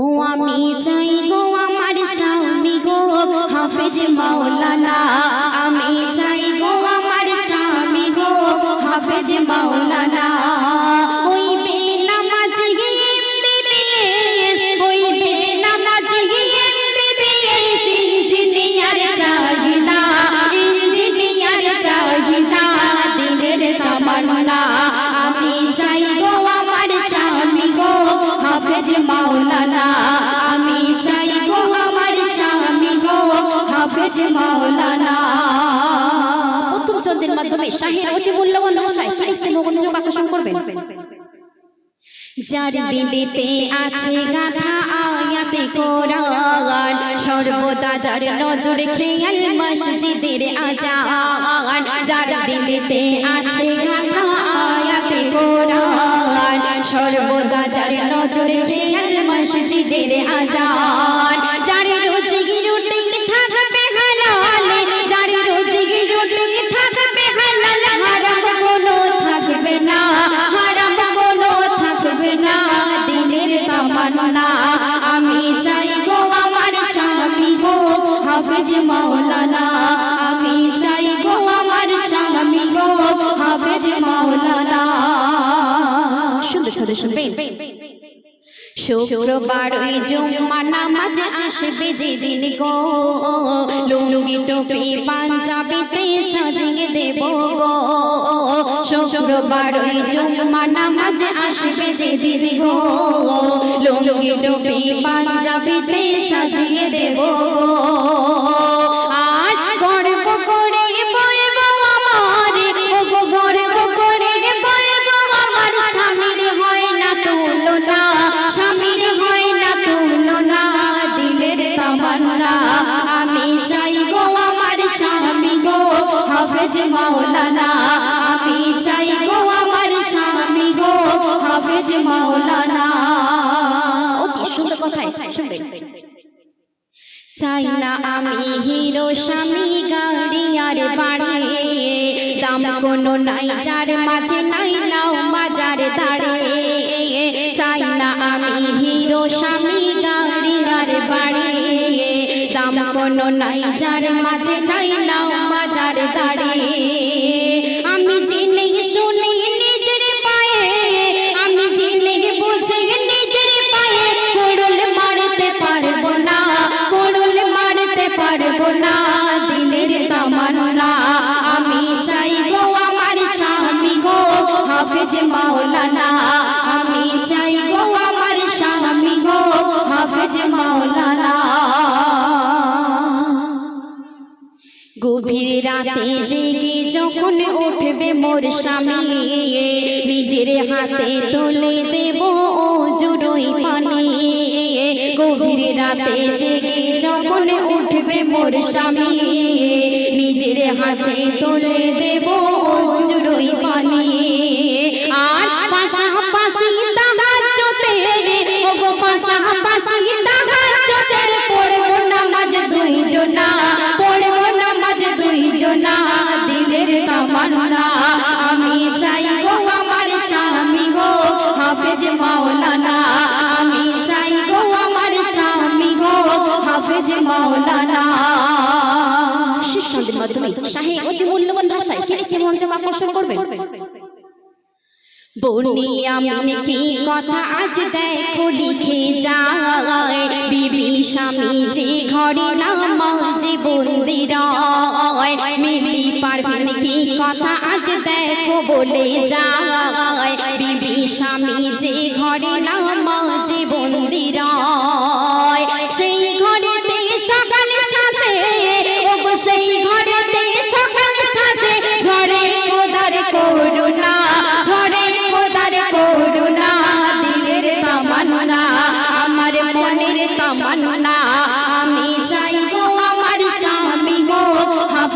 ও আমি চাই গো আমার স্বামী গো, হাফেজ মাওলানা। আমি চাই গো আমার স্বামী গো, হাফেজ মাওলানা। হাফেজ মাওলানা প্রথম ছন্দের মাধ্যমে শাহের অতি মূল্যবান ভাষায় সাহিত্যে মনোযোগ আকর্ষণ করবেন। যার দিলেতে আছে গাথা আয়াতে কোরআন, সর্বদা যার নজর খেয়াল মসজিদের আজান, যার দিলেতে আছে গাথা আয়াতে কোরআন, সর্বদা যার নজর খেয়াল মসজিদের আজান তামান্না আমি চাই গো আমার স্বামী গো হাফেজ মৌলানা আমি চাই গো আমার স্বামী গো হাফেজ মৌলানা শুনতে শুনতে শুনবেন শুক্রবার ওই জুম্মা নামাজ আসবে যেদিন গো। লুঙ্গি টুপি, পাঞ্জাবিতে সাজিয়ে দেব গো। শুক্রবার ওই জুম্মা নামাজ আসবে যেদিন গো। লুঙ্গি টুপি, পাঞ্জাবিতে সাজিয়ে দেব গো। হাফেজ মাওলানা, আমি চাই গো আমার স্বামী গো হাফেজ মাওলানা। অতি সুন্দর কথায় শুনবেন। চাই না আমি হিরো স্বামী গাড়ি আর বাড়ি। দাম কোনো নাই, যার মাঝে নাই, নাও মাজার দাঁড়ে। চাই না আমি হিরো স্বামী গাড়ি আর বাড়ি। দাম কোনো নাই, যার মাঝে নাই, নাও মাজার দাঁড়ে আমি জেনে শুনে নিজের পায়ে, আমি জেনে বুঝে নিজের পায়ে, কোড়ল মারতে পারব না, কোড়ল মারতে পারব না দিনের তামান্না। আমি চাই গো আমার স্বামী গো হাফেজ গভীর রাতে জেগে যখন উঠবে মোর স্বামী নিজের হাতে তুলে দেব ও জুড়োই পানি। গভীর রাতে জেগে যখন উঠবে মোর স্বামী নিজের হাতে তুলে দেব তামান্না আমি চাই গো আমার স্বামী গো হাফেজ মাওলানা। আমি চাই গো আমার স্বামী গো হাফেজ মাওলানা। শিষ্যদের মাধ্যমে শাহে অতি মূল্যবান ভাষায় কি লিখছে মনোযোগ আকর্ষণ করবেন? বনি আমি কি কথা আজ দেখো লিখে যায়। বিবি স্বামী যে ঘরে নামাজ বন্দিরায় মিলি পারভিন কি কথা আজ দেখো বলে যায় বিবি স্বামী যে ঘরে নামাজ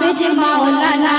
হাফেজ মাওলানা